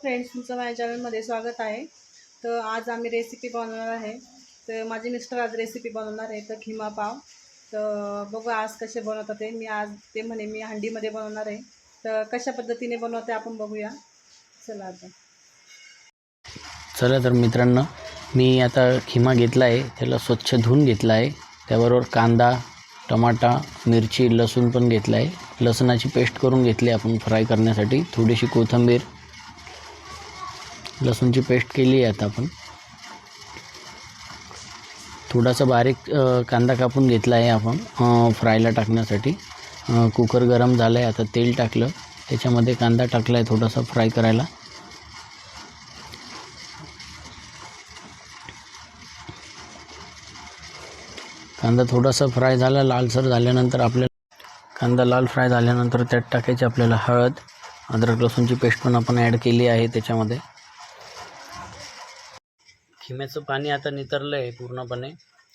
Friends तुमचं माझ्या चॅनलमध्ये स्वागत आहे. तर आज आम्ही रेसिपी बनवणार आहे. तर माझे मिस्टर आज रेसिपी बनवणार आहे तर खिमा पाव. तर बघू आज कसे बनवतात ते. मी आज ते म्हणे मी हंडीमध्ये बनवणार आहे. तर कशा पद्धतीने बनवते आपण बघूया. चला आता. चला तर मित्रांनो मी आता खिमा घेतला आहे त्याला स्वच्छ धुवून घेतला आहे त्याबरोबर कांदा टमाटा मिरची लसूण पण घेतला आहे लसणाची पेस्ट करून घेतली आपण फ्राय करण्यासाठी. थोडीशी कोथिंबीर लसूणची पेस्ट केली आहे आता आपण. थोडासा बारीक कांदा कापून घेतला आहे आपण फ्रायला टाकण्यासाठी. कुकर गरम झालं आहे आता तेल टाकलं. त्याच्यामध्ये कांदा टाकला आहे थोडासा फ्राय करायला. कांदा थोडासा फ्राय झाला लालसर झाल्यानंतर आपल्याला कांदा लाल फ्राय झाल्यानंतर त्यात टाकायची आपल्याला हळद अद्रक लसूणची पेस्ट पण आपण ॲड केली आहे त्याच्यामध्ये. खिम्याचं पाणी आता नितरलं आहे पूर्णपणे.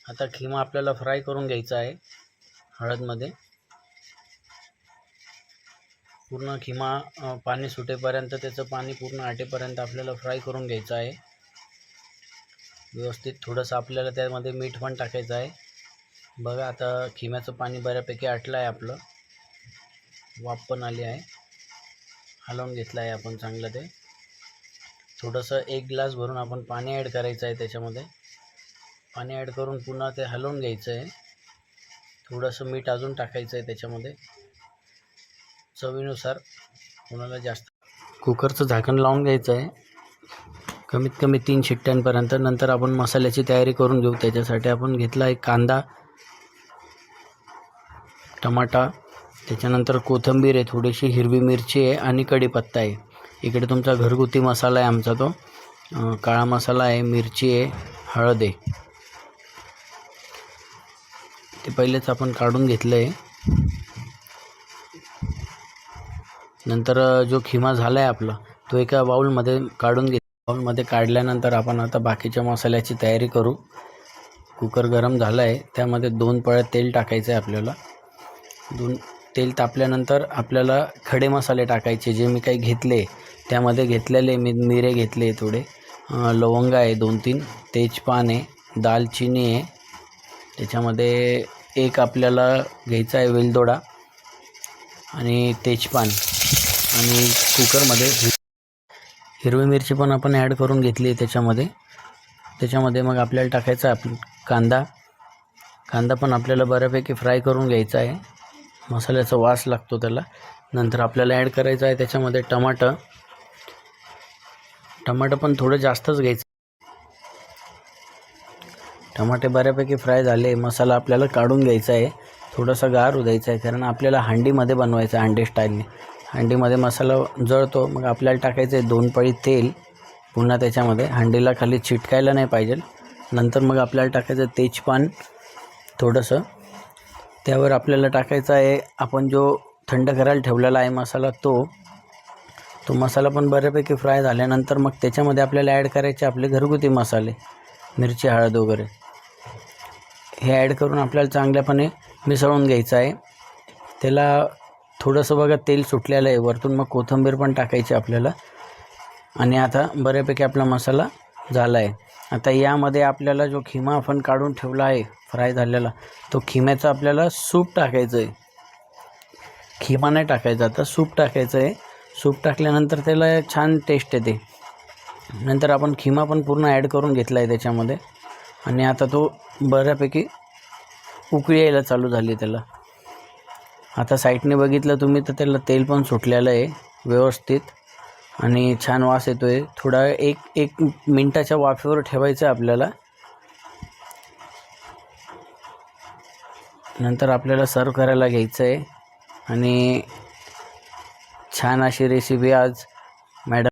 आता खिमा आपल्याला फ्राय करून घ्यायचा आहे हळदमध्ये. पूर्ण खिमा पाणी सुटेपर्यंत त्याचं पाणी पूर्ण आटेपर्यंत आपल्याला फ्राय करून घ्यायचं आहे. व्यवस्थित थोडंसं आपल्याला त्यामध्ये मीठ पण टाकायचं आहे. बघा आता खिम्याचं पाणी बऱ्यापैकी आटलं आहे आपलं. वाफ पण आली आहे. हलवून घेतलं आहे आपण चांगलं ते. थोडंसं एक ग्लास भरून आपण पाणी ॲड करायचं आहे त्याच्यामध्ये. पाणी ॲड करून पुन्हा ते हलवून घ्यायचं आहे थोडंसं मीठ अजून टाकायचं आहे त्याच्यामध्ये. चवीनुसार कोणाला जास्त कुकरचं झाकण लावून घ्यायचं आहे कमीत कमी तीन शिट्ट्यांपर्यंत. नंतर आपण मसाल्याची तयारी करून घेऊ. त्याच्यासाठी आपण घेतला एक कांदा टमाटा त्याच्यानंतर कोथिंबीर आहे थोडीशी हिरवी मिरची आहे आणि कढीपत्ता आहे. इकडे तुमचा घरगुती मसाला आहे आमचा तो. काळा मसाला आहे मिरची आहे हळद आहे. ते पहिलेच आपण काढून घेतलं आहे नंतर जो खिमा झाला आहे आपला तो एका बाऊलमध्ये काढून घेत बाऊलमध्ये काढल्यानंतर आपण आता बाकीच्या मसाल्याची तयारी करू. कुकर गरम झाला आहे त्यामध्ये दोन पळ्या तेल टाकायचं आहे आपल्याला. दोन तेल तापल्यानंतर आपल्याला खडे मसाले टाकायचे जे मी काही घेतले. त्यामध्ये घेतलेले मी मिरे घेतले थोडे. लवंग आहे दोन तीन तेजपान आहे दालचिनी आहे. त्याच्यामध्ये एक आपल्याला घ्यायचा आहे वेलदोडा आणि तेजपान आणि कुकरमध्ये हिरवी मिरची पण आपण ॲड करून घेतली आहे त्याच्यामध्ये. त्याच्यामध्ये मग आपल्याला टाकायचा आहे आप कांदा. कांदा पण आपल्याला बऱ्यापैकी फ्राय करून घ्यायचा आहे. मसाल्याचा वास लागतो त्याला. नंतर आपल्याला ॲड करायचा आहे त्याच्यामध्ये टमाटर. टमाटर पण थोडं जास्तच घ्यायचं. टमाटे बऱ्यापैकी फ्राय झाले मसाला आपल्याला काढून घ्यायचा आहे. थोडासा गार होऊ आहे कारण आपल्याला हांडीमध्ये बनवायचं आहे हांडी स्टाईलने हांडीमध्ये मसाला जळतो मग आपल्याला टाकायचं आहे दोन पळी तेल. पुन्हा त्याच्यामध्ये हांडीला खाली चिटकायला नाही पाहिजे. नंतर मग आपल्याला टाकायचं तेजपान थोडंसं. त्यावर आपल्याला टाकायचं आहे आपण जो थंड करायला ठेवलेला आहे मसाला तो तो मसाला पण बऱ्यापैकी फ्राय झाल्यानंतर मग त्याच्यामध्ये आपल्याला ॲड करायचे आपले घरगुती मसाले मिरची हळद वगैरे. हे ॲड करून आपल्याला चांगल्यापणे मिसळून घ्यायचं आहे. त्याला थोडंसं बघा तेल सुटलेलं आहे. वरतून मग कोथिंबीर पण टाकायची आपल्याला. आणि आता बऱ्यापैकी आपला मसाला झाला आहे. आता यामध्ये आपल्याला जो खिमा आपण काढून ठेवला आहे फ्राय झालेला तो खिम्याचा आपल्याला सूप टाकायचं आहे. खिमा नाही टाकायचा आता सूप टाकायचं आहे. सूप टाकल्यानंतर त्याला छान टेस्ट येते. नंतर आपण खिमा पण पूर्ण ॲड करून घेतला आहे त्याच्यामध्ये. आणि आता तो बऱ्यापैकी उकळी यायला चालू झाली त्याला. आता साईडने बघितलं तुम्ही तर त्याला तेल पण सुटलेलं आहे व्यवस्थित. आणि छान वास येतो आहे थोडा एक एक मिनटाच्या वाफेवर ठेवायचं आहे आपल्याला. नंतर आपल्याला सर्व करायला घ्यायचं आहे आणि छान अशी रेसिपी आज मॅडम